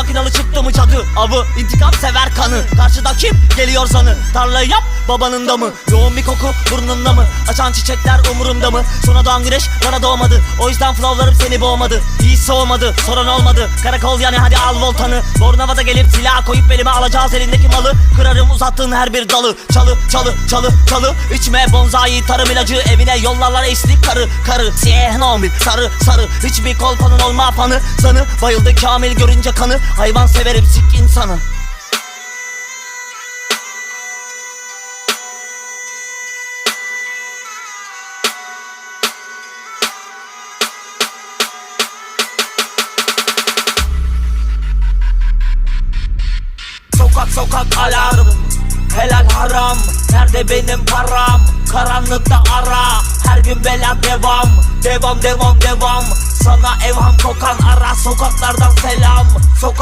makinalı çıktı mı cadı? Avı intikam sever kanı. Karşıda kim geliyor sanı Tarlayı yap babanın da mı Yoğun bir koku burnunda mı? Açan çiçekler umurumda mı? Sona doğan güneş bana doğmadı. O yüzden flowlarım seni boğmadı. İyi soğumadı sorun olmadı. Karakol yani hadi al voltanı. Bornavada gelip silah koyup belime alacağız. Elindeki malı Kırarım uzattığın her bir dalı. Çalı çalı çalı çalı. İçme bonzai tarım ilacı. Evine yollarlar eşlik karı karı. Siyah nomil sarı sarı. Hiçbir kolpanın olma fanı Sanı bayıldı kamil görünce kanı Hayvan severim sik insanı. Sokak sokak alarm. Helal haram. Nerede benim param? Karanlıkta ara. Her gün bela devam. Devam devam devam. Sana evham kokan ara. Sokaklardan selam. Sokak